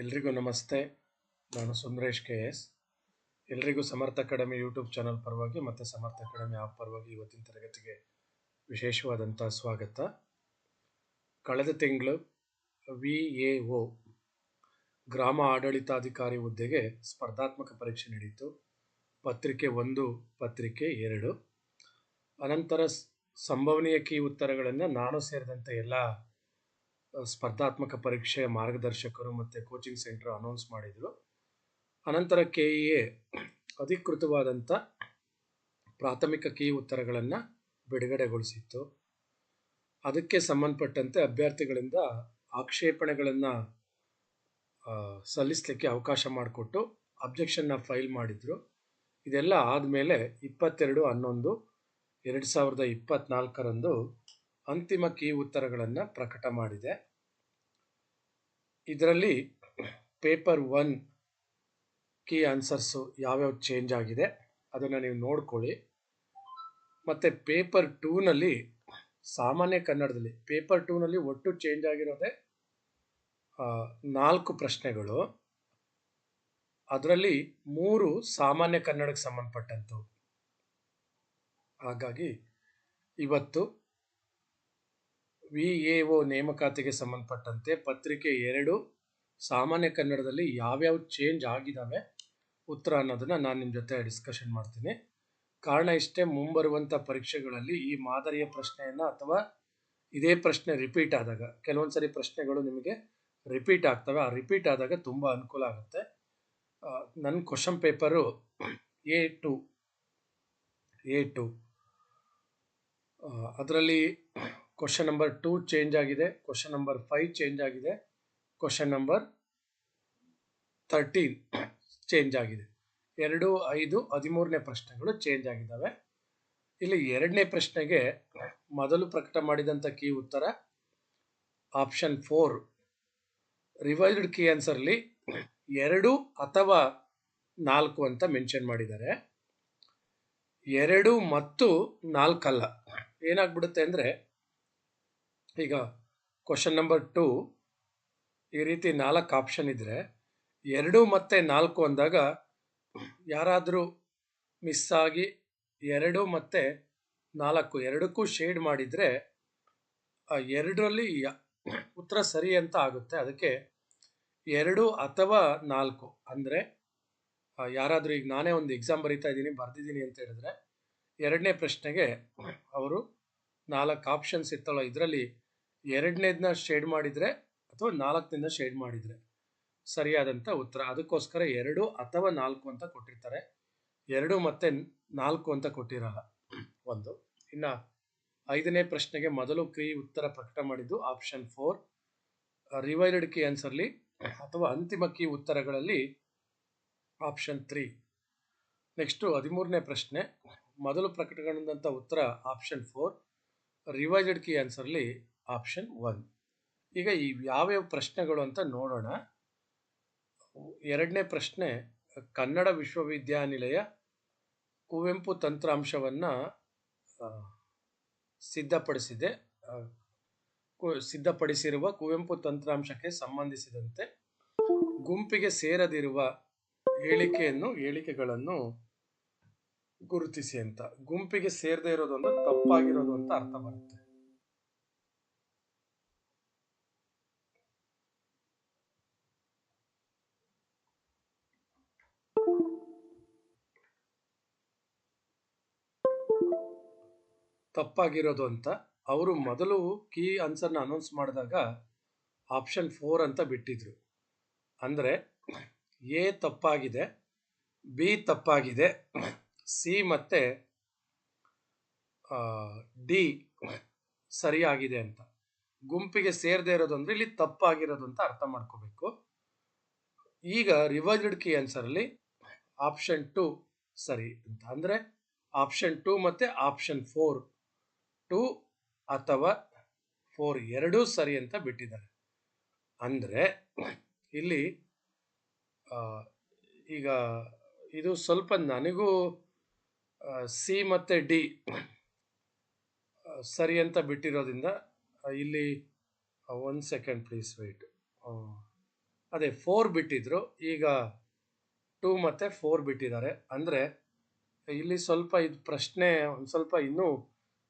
ಎಲ್ರಿಗೂ ನಮಸ್ತೆ. ನಾನು ಸುಂದರೇಶ್ ಕೆ ಎಸ್. ಎಲ್ರಿಗೂ ಸಮರ್ಥ ಅಕಾಡೆಮಿ ಯೂಟ್ಯೂಬ್ ಚಾನಲ್ ಪರವಾಗಿ ಮತ್ತು ಸಮರ್ಥ ಅಕಾಡೆಮಿ ಆಪ್ ಪರವಾಗಿ ಇವತ್ತಿನ ತರಗತಿಗೆ ವಿಶೇಷವಾದಂಥ ಸ್ವಾಗತ. ಕಳೆದ ತಿಂಗಳು ವಿ ಎ ಒ ಗ್ರಾಮ ಆಡಳಿತಾಧಿಕಾರಿ ಹುದ್ದೆಗೆ ಸ್ಪರ್ಧಾತ್ಮಕ ಪರೀಕ್ಷೆ ನಡೆಯಿತು ಪತ್ರಿಕೆ ಒಂದು, ಪತ್ರಿಕೆ ಎರಡು. ಅನಂತರ ಸಂಭವನೀಯ ಕೀ ಉತ್ತರಗಳನ್ನು ನಾನು ಸೇರಿದಂತೆ ಎಲ್ಲ ಸ್ಪರ್ಧಾತ್ಮಕ ಪರೀಕ್ಷೆಯ ಮಾರ್ಗದರ್ಶಕರು ಮತ್ತು ಕೋಚಿಂಗ್ ಸೆಂಟರ್ ಅನೌನ್ಸ್ ಮಾಡಿದರು. ಅನಂತರ ಕೆ ಇ ಎ ಅಧಿಕೃತವಾದಂಥ ಪ್ರಾಥಮಿಕ ಕೀ ಉತ್ತರಗಳನ್ನು ಬಿಡುಗಡೆಗೊಳಿಸಿತ್ತು. ಅದಕ್ಕೆ ಸಂಬಂಧಪಟ್ಟಂತೆ ಅಭ್ಯರ್ಥಿಗಳಿಂದ ಆಕ್ಷೇಪಣೆಗಳನ್ನು ಸಲ್ಲಿಸಲಿಕ್ಕೆ ಅವಕಾಶ ಮಾಡಿಕೊಟ್ಟು ಅಬ್ಜೆಕ್ಷನ್ನ ಫೈಲ್ ಮಾಡಿದರು. ಇದೆಲ್ಲ ಆದಮೇಲೆ ಇಪ್ಪತ್ತೆರಡು, ಹನ್ನೊಂದು, ಎರಡು ಸಾವಿರದ ಇಪ್ಪತ್ತ್ನಾಲ್ಕರಂದು ಅಂತಿಮ ಕೀ ಉತ್ತರಗಳನ್ನು ಪ್ರಕಟ ಮಾಡಿದೆ. ಇದರಲ್ಲಿ ಪೇಪರ್ ಒನ್ ಕೀ ಆನ್ಸರ್ಸು ಯಾವ್ಯಾವ ಚೇಂಜ್ ಆಗಿದೆ ಅದನ್ನು ನೀವು ನೋಡ್ಕೊಳ್ಳಿ. ಮತ್ತು ಪೇಪರ್ ಟೂನಲ್ಲಿ ಸಾಮಾನ್ಯ ಕನ್ನಡದಲ್ಲಿ ಪೇಪರ್ ಟೂನಲ್ಲಿ ಒಟ್ಟು ಚೇಂಜ್ ಆಗಿರೋದೇ ನಾಲ್ಕು ಪ್ರಶ್ನೆಗಳು. ಅದರಲ್ಲಿ ಮೂರು ಸಾಮಾನ್ಯ ಕನ್ನಡಕ್ಕೆ ಸಂಬಂಧಪಟ್ಟಂಥವು ಹಾಗಾಗಿ ಇವತ್ತು ವಿ ಎ ಒ ನೇಮಕಾತಿಗೆ ಸಂಬಂಧಪಟ್ಟಂತೆ ಪತ್ರಿಕೆ ಎರಡು, ಸಾಮಾನ್ಯ ಕನ್ನಡದಲ್ಲಿ ಯಾವ್ಯಾವ ಚೇಂಜ್ ಆಗಿದ್ದಾವೆ ಉತ್ತರ ಅನ್ನೋದನ್ನ ನಾನು ನಿಮ್ಮ ಜೊತೆ ಡಿಸ್ಕಷನ್ ಮಾಡ್ತೀನಿ. ಕಾರಣ ಇಷ್ಟೇ ಮುಂಬರುವಂಥ ಪರೀಕ್ಷೆಗಳಲ್ಲಿ ಈ ಮಾದರಿಯ ಪ್ರಶ್ನೆಯನ್ನು ಅಥವಾ ಇದೇ ಪ್ರಶ್ನೆ ರಿಪೀಟ್ ಆದಾಗ ಕೆಲವೊಂದು ಸರಿ ಪ್ರಶ್ನೆಗಳು ನಿಮಗೆ ರಿಪೀಟ್ ಆಗ್ತವೆ. ಆ ರಿಪೀಟ್ ಆದಾಗ ತುಂಬ ಅನುಕೂಲ ಆಗುತ್ತೆ. ನನ್ನ question paper A two A two ಅದರಲ್ಲಿ ಕ್ವಶನ್ ನಂಬರ್ ಟೂ ಚೇಂಜ್ ಆಗಿದೆ. ಕ್ವಶನ್ ನಂಬರ್ ಫೈವ್ ಚೇಂಜ್ ಆಗಿದೆ. ಕ್ವಶನ್ ನಂಬರ್ ತರ್ಟೀನ್ ಚೇಂಜ್ ಆಗಿದೆ. ಎರಡು, ಐದು, ಹದಿಮೂರನೇ ಪ್ರಶ್ನೆಗಳು ಚೇಂಜ್ ಆಗಿದ್ದಾವೆ. ಇಲ್ಲಿ ಎರಡನೇ ಪ್ರಶ್ನೆಗೆ ಮೊದಲು ಪ್ರಕಟ ಮಾಡಿದಂಥ ಕೀ ಉತ್ತರ ಆಪ್ಷನ್ ಫೋರ್ ರಿವೈಸ್ಡ್ ಕೀ ಆನ್ಸರ್ಲಿ ಎರಡು ಅಥವಾ ನಾಲ್ಕು ಅಂತ ಮೆನ್ಷನ್ ಮಾಡಿದ್ದಾರೆ. ಎರಡು ಮತ್ತು ನಾಲ್ಕಲ್ಲ. ಏನಾಗ್ಬಿಡುತ್ತೆ ಅಂದರೆ ಈಗ ಕ್ವಶನ್ ನಂಬರ್ ಟು ಈ ರೀತಿ ನಾಲ್ಕು ಆಪ್ಷನ್ ಇದ್ದರೆ ಎರಡು ಮತ್ತು ನಾಲ್ಕು ಅಂದಾಗ ಯಾರಾದರೂ ಮಿಸ್ ಆಗಿ ಎರಡು ಮತ್ತು ನಾಲ್ಕು ಎರಡಕ್ಕೂ ಶೇಡ್ ಮಾಡಿದರೆ ಆ ಎರಡರಲ್ಲಿ ಉತ್ತರ ಸರಿ ಅಂತ ಆಗುತ್ತೆ. ಅದಕ್ಕೆ ಎರಡು ಅಥವಾ ನಾಲ್ಕು ಅಂದರೆ ಯಾರಾದರೂ ಈಗ ನಾನೇ ಒಂದು ಎಕ್ಸಾಮ್ ಬರಿತಾ ಇದ್ದೀನಿ, ಬರ್ದಿದ್ದೀನಿ ಅಂತ ಹೇಳಿದ್ರೆ ಎರಡನೇ ಪ್ರಶ್ನೆಗೆ ಅವರು ನಾಲ್ಕು ಆಪ್ಷನ್ಸ್ ಇತ್ತಲ್ಲ, ಇದರಲ್ಲಿ ಎರಡನೇದನ್ನ ಶೇಡ್ ಮಾಡಿದರೆ ಅಥವಾ ನಾಲ್ಕನೇದನ್ನ ಶೇಡ್ ಮಾಡಿದರೆ ಸರಿಯಾದಂಥ ಉತ್ತರ. ಅದಕ್ಕೋಸ್ಕರ ಎರಡು ಅಥವಾ ನಾಲ್ಕು ಅಂತ ಕೊಟ್ಟಿರ್ತಾರೆ. ಎರಡು ಮತ್ತು ನಾಲ್ಕು ಅಂತ ಕೊಟ್ಟಿರಲ್ಲ. ಒಂದು. ಇನ್ನು ಐದನೇ ಪ್ರಶ್ನೆಗೆ ಮೊದಲು ಕೀ ಉತ್ತರ ಪ್ರಕಟ ಮಾಡಿದ್ದು ಆಪ್ಷನ್ ಫೋರ್ ರಿವೈಲ್ಡ್ ಕೀ ಆನ್ಸರ್ಲಿ ಅಥವಾ ಅಂತಿಮ ಕೀ ಉತ್ತರಗಳಲ್ಲಿ ಆಪ್ಷನ್ ತ್ರೀ ನೆಕ್ಸ್ಟು ಹದಿಮೂರನೇ ಪ್ರಶ್ನೆ. ಮೊದಲು ಪ್ರಕಟಗೊಂಡಂಥ ಉತ್ತರ ಆಪ್ಷನ್ ಫೋರ್ ರಿವೈಸ್ಡ್ ಕೀ ಆನ್ಸರ್ಲಿ ಆಪ್ಷನ್ ಒನ್ ಈಗ ಈ ಯಾವ್ಯಾವ ಪ್ರಶ್ನೆಗಳು ಅಂತ ನೋಡೋಣ. ಎರಡನೇ ಪ್ರಶ್ನೆ, ಕನ್ನಡ ವಿಶ್ವವಿದ್ಯಾನಿಲಯ ಕುವೆಂಪು ತಂತ್ರಾಂಶವನ್ನು ಸಿದ್ಧಪಡಿಸಿದೆ. ಸಿದ್ಧಪಡಿಸಿರುವ ಕುವೆಂಪು ತಂತ್ರಾಂಶಕ್ಕೆ ಸಂಬಂಧಿಸಿದಂತೆ ಗುಂಪಿಗೆ ಸೇರದಿರುವ ಹೇಳಿಕೆಯನ್ನು, ಹೇಳಿಕೆಗಳನ್ನು ಗುರುತಿಸಿ ಅಂತ. ಗುಂಪಿಗೆ ಸೇರದೇ ಇರೋದು ಅಂದ್ರೆ ತಪ್ಪಾಗಿರೋದು ಅಂತ ಅರ್ಥ ಬರುತ್ತೆ. ತಪ್ಪಾಗಿರೋದು ಅಂತ ಅವರು ಮೊದಲು ಕೀ ಆನ್ಸರ್ನ ಅನೌನ್ಸ್ ಮಾಡಿದಾಗ ಆಪ್ಷನ್ ಫೋರ್ ಅಂತ ಬಿಟ್ಟಿದ್ರು. ಅಂದರೆ ಎ ತಪ್ಪಾಗಿದೆ, ಬಿ ತಪ್ಪಾಗಿದೆ, ಸಿ ಮತ್ತು ಡಿ ಸರಿಯಾಗಿದೆ ಅಂತ. ಗುಂಪಿಗೆ ಸೇರದೆ ಇರೋದು ಅಂದರೆ ಇಲ್ಲಿ ತಪ್ಪಾಗಿರೋದು ಅಂತ ಅರ್ಥ ಮಾಡ್ಕೋಬೇಕು. ಈಗ ರಿವರ್ಸ್ಡ್ ಕೀ ಆನ್ಸರಲ್ಲಿ ಆಪ್ಷನ್ ಟು ಸರಿ ಅಂತ. ಅಂದರೆ ಆಪ್ಷನ್ ಟು ಮತ್ತು ಆಪ್ಷನ್ ಫೋರ್ ಟು ಅಥವಾ ಫೋರ್ ಎರಡೂ ಸರಿ ಅಂತ ಬಿಟ್ಟಿದ್ದಾರೆ. ಅಂದರೆ ಇಲ್ಲಿ ಈಗ ಇದು ಸ್ವಲ್ಪ ನನಗೂ ಸಿ ಮತ್ತು ಡಿ ಸರಿ ಅಂತ ಬಿಟ್ಟಿರೋದ್ರಿಂದ ಇಲ್ಲಿ ಒಂದು ಸೆಕೆಂಡ್ ಪ್ಲೀಸ್ ವೆಯ್ಟ್ ಅದೇ ಫೋರ್ ಬಿಟ್ಟಿದ್ರು, ಈಗ ಟೂ ಮತ್ತು ಫೋರ್ ಬಿಟ್ಟಿದ್ದಾರೆ. ಅಂದರೆ ಇಲ್ಲಿ ಸ್ವಲ್ಪ ಇದು ಪ್ರಶ್ನೆ ಒಂದು ಸ್ವಲ್ಪ ಇನ್ನೂ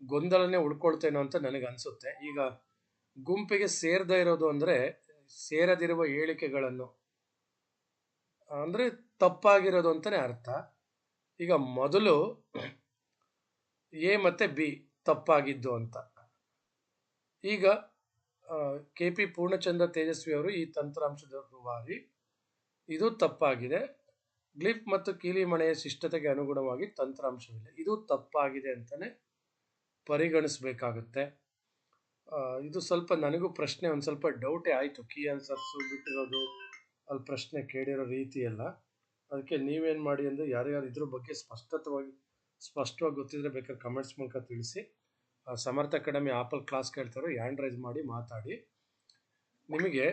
ಗೊಂದಲನೇ ಉಳ್ಕೊಳ್ತೇನೋ ಅಂತ ನನಗೆ ಅನಿಸುತ್ತೆ. ಈಗ ಗುಂಪಿಗೆ ಸೇರದೇ ಇರೋದು ಅಂದರೆ ಸೇರದಿರುವ ಹೇಳಿಕೆಗಳನ್ನು, ಅಂದರೆ ತಪ್ಪಾಗಿರೋದು ಅಂತಲೇ ಅರ್ಥ. ಈಗ ಮೊದಲು ಎ ಮತ್ತು ಬಿ ತಪ್ಪಾಗಿದ್ದು ಅಂತ. ಈಗ ಕೆ ಪಿ ಪೂರ್ಣಚಂದ್ರ ತೇಜಸ್ವಿ ಅವರು ಈ ತಂತ್ರಾಂಶದ ರೂವಾರಿ, ಇದು ತಪ್ಪಾಗಿದೆ. ಗ್ಲಿಪ್ ಮತ್ತು ಕೀಲಿಮಣೆಯ ಶಿಷ್ಟತೆಗೆ ಅನುಗುಣವಾಗಿ ತಂತ್ರಾಂಶವಿಲ್ಲ ಇದು ತಪ್ಪಾಗಿದೆ ಅಂತಲೇ ಪರಿಗಣಿಸಬೇಕಾಗುತ್ತೆ. ಇದು ಸ್ವಲ್ಪ ನನಗೂ ಪ್ರಶ್ನೆ, ಒಂದು ಸ್ವಲ್ಪ ಡೌಟೇ ಆಯಿತು. ಕೀ ಆನ್ಸರ್ಸು ಬಿಟ್ಟಿರೋದು, ಅಲ್ಲಿ ಪ್ರಶ್ನೆ ಕೇಳಿರೋ ರೀತಿ ಎಲ್ಲ. ಅದಕ್ಕೆ ನೀವೇನು ಮಾಡಿ ಅಂದರೆ ಯಾರ್ಯಾರು ಇದ್ರ ಬಗ್ಗೆ ಸ್ಪಷ್ಟತವಾಗಿ, ಸ್ಪಷ್ಟವಾಗಿ ಗೊತ್ತಿದ್ರೆ ಬೇಕಾದ್ರೆ ಕಮೆಂಟ್ಸ್ ಮೂಲಕ ತಿಳಿಸಿ. ಸಮರ್ಥ ಅಕಾಡೆಮಿ ಆಪಲ್ ಕ್ಲಾಸ್ ಕೇಳ್ತಾರೋ ಹ್ಯಾಂಡ್ ರೈಸ್ ಮಾಡಿ ಮಾತಾಡಿ. ನಿಮಗೆ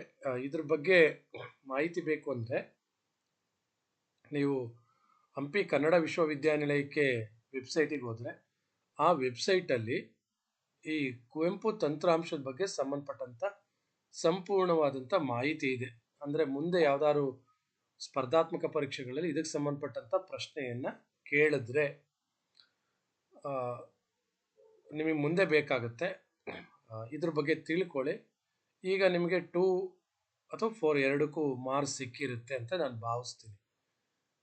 ಇದ್ರ ಬಗ್ಗೆ ಮಾಹಿತಿ ಬೇಕು ಅಂದರೆ, ನೀವು ಹಂಪಿ ಕನ್ನಡ ವಿಶ್ವವಿದ್ಯಾನಿಲಯಕ್ಕೆ ವೆಬ್ಸೈಟಿಗೆ ಹೋದರೆ ಆ ವೆಬ್ಸೈಟಲ್ಲಿ ಈ ಕುವೆಂಪು ತಂತ್ರಾಂಶದ ಬಗ್ಗೆ ಸಂಬಂಧಪಟ್ಟಂಥ ಸಂಪೂರ್ಣವಾದಂಥ ಮಾಹಿತಿ ಇದೆ. ಅಂದರೆ ಮುಂದೆ ಯಾವ್ದಾದ್ರು ಸ್ಪರ್ಧಾತ್ಮಕ ಪರೀಕ್ಷೆಗಳಲ್ಲಿ ಇದಕ್ಕೆ ಸಂಬಂಧಪಟ್ಟಂಥ ಪ್ರಶ್ನೆಯನ್ನು ಕೇಳಿದ್ರೆ ನಿಮಗೆ ಮುಂದೆ ಬೇಕಾಗುತ್ತೆ. ಇದ್ರ ಬಗ್ಗೆ ತಿಳ್ಕೊಳ್ಳಿ. ಈಗ ನಿಮಗೆ ಟೂ ಅಥವಾ ಫೋರ್ ಎರಡಕ್ಕೂ ಮಾರ್ಕ್ಸ್ ಸಿಕ್ಕಿರುತ್ತೆ ಅಂತ ನಾನು ಭಾವಿಸ್ತೀನಿ.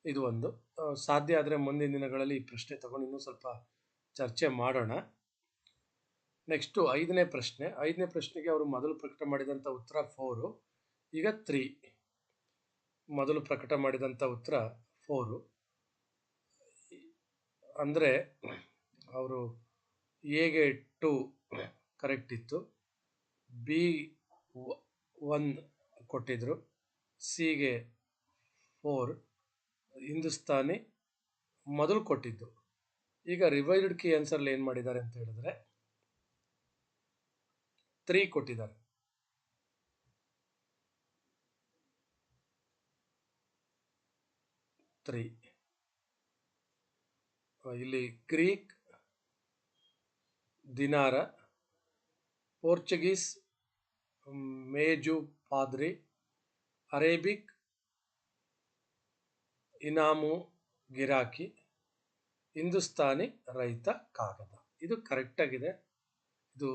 ಇದು ಒಂದು. ಸಾಧ್ಯ ಆದರೆ ಮುಂದಿನ ದಿನಗಳಲ್ಲಿ ಈ ಪ್ರಶ್ನೆ ತಗೊಂಡು ಇನ್ನೂ ಸ್ವಲ್ಪ ಚರ್ಚೆ ಮಾಡೋಣ. ನೆಕ್ಸ್ಟು ಐದನೇ ಪ್ರಶ್ನೆ. ಐದನೇ ಪ್ರಶ್ನೆಗೆ ಅವರು ಮೊದಲು ಪ್ರಕಟ ಮಾಡಿದಂಥ ಉತ್ತರ ಫೋರು ಈಗ ತ್ರೀ ಮೊದಲು ಪ್ರಕಟ ಮಾಡಿದಂಥ ಉತ್ತರ ಫೋರು ಅಂದರೆ ಅವರು ಎಗೆ ಟು ಕರೆಕ್ಟ್ ಇತ್ತು? ಬಿ ಒನ್ ಕೊಟ್ಟಿದ್ರು. ಸಿಗೆ ಫೋರ್ ಹಿಂದೂಸ್ತಾನಿ ಮೊದಲು ಕೊಟ್ಟಿದ್ದು. ಈಗ ರಿವೈಸ್ಡ್ ಕೀ ಆನ್ಸರ್ಲಿ ಏನು ಮಾಡಿದ್ದಾರೆ ಅಂತ ಹೇಳಿದ್ರೆ ತ್ರೀ ಕೊಟ್ಟಿದ್ದಾರೆ. ತ್ರೀ ಇಲ್ಲಿ ಗ್ರೀಕ್ ದಿನಾರ ಪೋರ್ಚುಗೀಸ್ ಮೇಜು ಪಾದ್ರಿ ಅರೇಬಿಕ್ ಇನಾಮು ಗಿರಾಕಿ ಹಿಂದೂಸ್ತಾನಿ ರೈತ ಕಾಗದ. ಇದು ಕರೆಕ್ಟಾಗಿದೆ ಇದು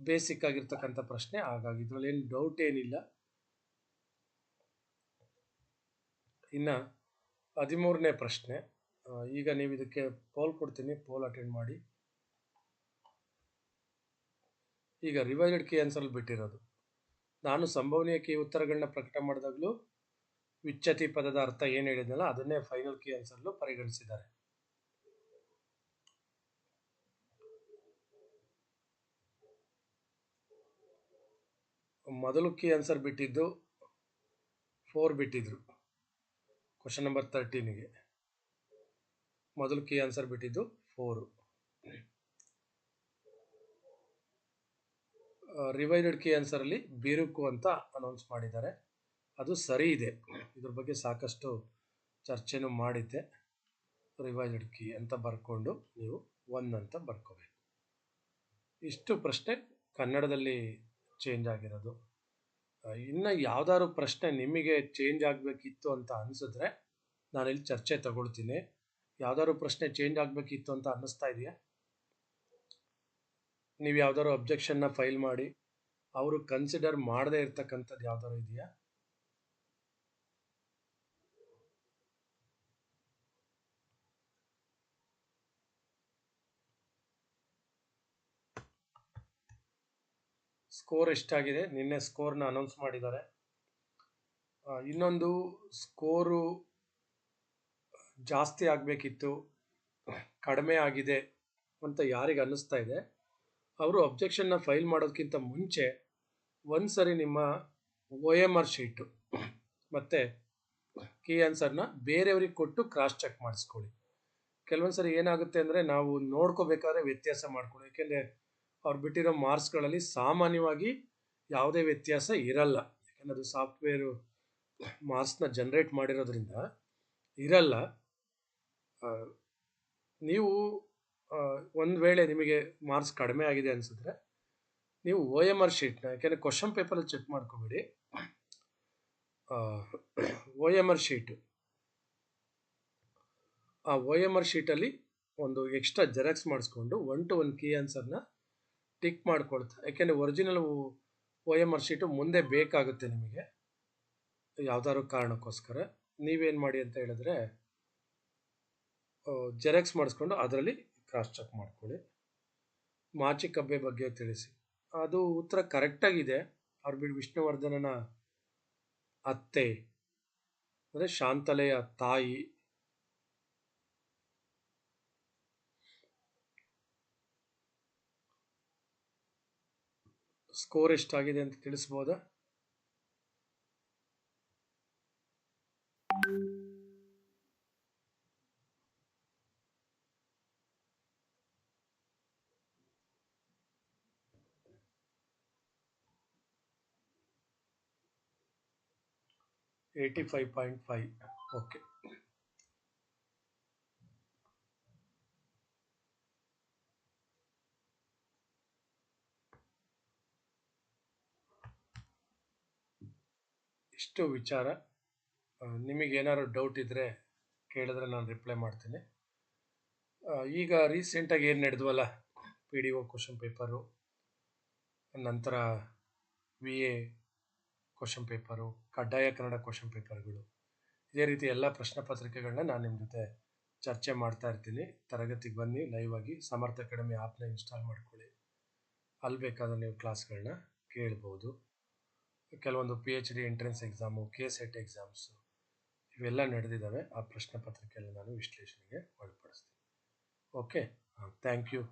ಬೇಸಿಕ್ ಆಗಿರ್ತಕ್ಕಂಥ ಪ್ರಶ್ನೆ. ಹಾಗಾಗಿ ಇದರಲ್ಲಿ ಏನು ಡೌಟ್ ಏನಿಲ್ಲ. ಇನ್ನು ಹದಿಮೂರನೇ ಪ್ರಶ್ನೆ. ಈಗ ನೀವು ಇದಕ್ಕೆ ಪೋಲ್ ಕೊಡ್ತೀನಿ. ಪೋಲ್ ಅಟೆಂಡ್ ಮಾಡಿ. ಈಗ ರಿವೈಡ್ ಕೀ ಆನ್ಸರ್ ಬಿಟ್ಟಿರೋದು. ನಾನು ಸಂಭವನೀಯ ಕೀ ಉತ್ತರಗಳನ್ನ ಪ್ರಕಟ ಮಾಡಿದಾಗಲೂ ವಿಚ್ಚತಿ ಪದದ ಅರ್ಥ ಏನು ಹೇಳಿದ್ನಲ್ಲ, ಅದನ್ನೇ ಫೈನಲ್ ಕೀ ಆನ್ಸರ್ಲು ಪರಿಗಣಿಸಿದ್ದಾರೆ. ಮೊದಲು ಕಿ ಆನ್ಸರ್ ಬಿಟ್ಟಿದ್ದು ಫೋರ್ ಬಿಟ್ಟಿದ್ರು. ಕ್ವಶನ್ ನಂಬರ್ ತರ್ಟೀನಿಗೆ ಮೊದಲು ಕಿ ಆನ್ಸರ್ ಬಿಟ್ಟಿದ್ದು ಫೋರು ರಿವೈಸ್ಡ್ ಕೀ ಆನ್ಸರಲ್ಲಿ ಬಿರುಕು ಅಂತ ಅನೌನ್ಸ್ ಮಾಡಿದ್ದಾರೆ. ಅದು ಸರಿ ಇದೆ. ಇದ್ರ ಬಗ್ಗೆ ಸಾಕಷ್ಟು ಚರ್ಚೆನೂ ಮಾಡಿದ್ದೆ. ರಿವೈಸ್ಡ್ ಕೀ ಅಂತ ಬರ್ಕೊಂಡು ನೀವು ಒನ್ ಅಂತ ಬರ್ಕೋಬೇಕು. ಇಷ್ಟು ಪ್ರಶ್ನೆ ಕನ್ನಡದಲ್ಲಿ ಚೇಂಜ್ ಆಗಿರೋದು. ಇನ್ನು ಯಾವ್ದಾದ್ರು ಪ್ರಶ್ನೆ ನಿಮಗೆ ಚೇಂಜ್ ಆಗಬೇಕಿತ್ತು ಅಂತ ಅನಿಸಿದ್ರೆ ನಾನಿಲ್ಲಿ ಚರ್ಚೆ ತಗೊಳ್ತೀನಿ. ಯಾವ್ದಾದ್ರು ಪ್ರಶ್ನೆ ಚೇಂಜ್ ಆಗಬೇಕಿತ್ತು ಅಂತ ಅನ್ನಿಸ್ತಾ ಇದೆಯಾ? ನೀವು ಯಾವ್ದಾದ್ರು ಅಬ್ಜೆಕ್ಷನ್ನ ಫೈಲ್ ಮಾಡಿ, ಅವರು ಕನ್ಸಿಡರ್ ಮಾಡದೇ ಇರ್ತಕ್ಕಂಥದ್ದು ಯಾವ್ದಾದ್ರು ಇದೆಯಾ? ಸ್ಕೋರ್ ಎಷ್ಟಾಗಿದೆ ನಿನ್ನೆ ಸ್ಕೋರ್ನ ಅನೌನ್ಸ್ ಮಾಡಿದ್ದಾರೆ. ಇನ್ನೊಂದು ಸ್ಕೋರು ಜಾಸ್ತಿ ಆಗಬೇಕಿತ್ತು, ಕಡಿಮೆ ಆಗಿದೆ ಅಂತ ಯಾರಿಗೆ ಅನ್ನಿಸ್ತಾ ಇದೆ. ಅವರು ಅಬ್ಜೆಕ್ಷನ್ನ ಫೈಲ್ ಮಾಡೋದಕ್ಕಿಂತ ಮುಂಚೆ ಒಂದು ಸರಿ ನಿಮ್ಮ ಒ ಎಂ ಆರ್ ಶೀಟು ಮತ್ತು ಕೀ ಆನ್ಸರ್ನ ಬೇರೆಯವ್ರಿಗೆ ಕೊಟ್ಟು ಕ್ರಾಸ್ ಚೆಕ್ ಮಾಡಿಸ್ಕೊಳ್ಳಿ. ಕೆಲವೊಂದು ಸರಿ ಏನಾಗುತ್ತೆ ಅಂದರೆ ನಾವು ನೋಡ್ಕೋಬೇಕಾದ್ರೆ ವ್ಯತ್ಯಾಸ ಮಾಡ್ಕೊಳ್ಳಿ. ಯಾಕೆಂದರೆ ಅವ್ರು ಬಿಟ್ಟಿರೋ ಮಾರ್ಕ್ಸ್ಗಳಲ್ಲಿ ಸಾಮಾನ್ಯವಾಗಿ ಯಾವುದೇ ವ್ಯತ್ಯಾಸ ಇರಲ್ಲ. ಯಾಕಂದರೆ ಅದು ಸಾಫ್ಟ್ವೇರು ಮಾರ್ಕ್ಸ್ನ ಜನ್ರೇಟ್ ಮಾಡಿರೋದ್ರಿಂದ ಇರಲ್ಲ. ನೀವು ಒಂದು ವೇಳೆ ನಿಮಗೆ ಮಾರ್ಕ್ಸ್ ಕಡಿಮೆ ಆಗಿದೆ ಅನಿಸಿದ್ರೆ ನೀವು ಒ ಎಂ ಆರ್ ಶೀಟ್ನ, ಯಾಕೆಂದರೆ ಕ್ವಶನ್ ಪೇಪರಲ್ಲಿ ಚೆಕ್ ಮಾಡ್ಕೋಬೇಡಿ. O M R sheet. ಆ ಒ ಎಂ ಆರ್ ಶೀಟಲ್ಲಿ ಒಂದು ಎಕ್ಸ್ಟ್ರಾ ಜೆರಾಕ್ಸ್ ಮಾಡಿಸ್ಕೊಂಡು ಒನ್ ಟು ಒನ್ ಕೀ ಆನ್ಸರ್ನ ಟಿಕ್ ಮಾಡ್ಕೊಳ್ತಾ, ಯಾಕೆಂದರೆ original O M R sheet ಮುಂದೆ ಬೇಕಾಗುತ್ತೆ ನಿಮಗೆ. ಯಾವ್ದಾದ್ರು ಕಾರಣಕ್ಕೋಸ್ಕರ. ನೀವೇನು ಮಾಡಿ ಅಂತ ಹೇಳಿದ್ರೆ ಜೆರಾಕ್ಸ್ ಮಾಡಿಸ್ಕೊಂಡು ಅದರಲ್ಲಿ ಕ್ರಾಸ್ ಚೆಕ್ ಮಾಡ್ಕೊಳ್ಳಿ. ಮಾಚಿ ಕಬ್ಬೆ ಬಗ್ಗೆ ತಿಳಿಸಿ. ಅದು ಉತ್ತರ ಕರೆಕ್ಟಾಗಿದೆ ಅವ್ರು ಬಿಡ್ ವಿಷ್ಣುವರ್ಧನನ ಅತ್ತೆ, ಅಂದರೆ ಶಾಂತಲೆಯ ತಾಯಿ ಸ್ಕೋರ್ ಎಷ್ಟಾಗಿದೆ ಅಂತ ತಿಳಿಸ್ಬೋದಾ? Eighty five point five okay ಇಷ್ಟು ವಿಚಾರ ನಿಮಗೇನಾದ್ರು ಡೌಟ್ ಇದ್ದರೆ ಕೇಳಿದ್ರೆ ನಾನು ರಿಪ್ಲೈ ಮಾಡ್ತೀನಿ. ಈಗ ರೀಸೆಂಟಾಗಿ ಏನು ನಡೆದ್ವಲ್ಲ P D O question paper ನಂತರ ವಿ ಎ ಕ್ವಶನ್ ಪೇಪರು ಕಡ್ಡಾಯ ಕನ್ನಡ ಕ್ವಶನ್ ಪೇಪರ್ಗಳು ಇದೇ ರೀತಿ ಎಲ್ಲ ಪ್ರಶ್ನೆ ಪತ್ರಿಕೆಗಳನ್ನ ನಾನು ನಿಮ್ಮ ಜೊತೆ ಚರ್ಚೆ ಮಾಡ್ತಾ ಇರ್ತೀನಿ. ತರಗತಿಗೆ ಬನ್ನಿ ಲೈವ್ ಆಗಿ, ಸಮರ್ಥ ಅಕಾಡೆಮಿ ಆ್ಯಪ್ನ ಇನ್ಸ್ಟಾಲ್ ಮಾಡ್ಕೊಳ್ಳಿ. ಅಲ್ಲಿ ಬೇಕಾದ್ರೆ ನೀವು ಕ್ಲಾಸ್ಗಳನ್ನ ಕೇಳ್ಬೋದು. ಕೆಲವೊಂದು P H D entrance exam K SET exams ಇವೆಲ್ಲ ನಡೆದಿದ್ದಾವೆ. ಆ ಪ್ರಶ್ನೆ ಪತ್ರಿಕೆಯಲ್ಲಿ ನಾನು ವಿಶ್ಲೇಷಣೆಗೆ ಒಳಪಡಿಸ್ತೀನಿ. Okay thank you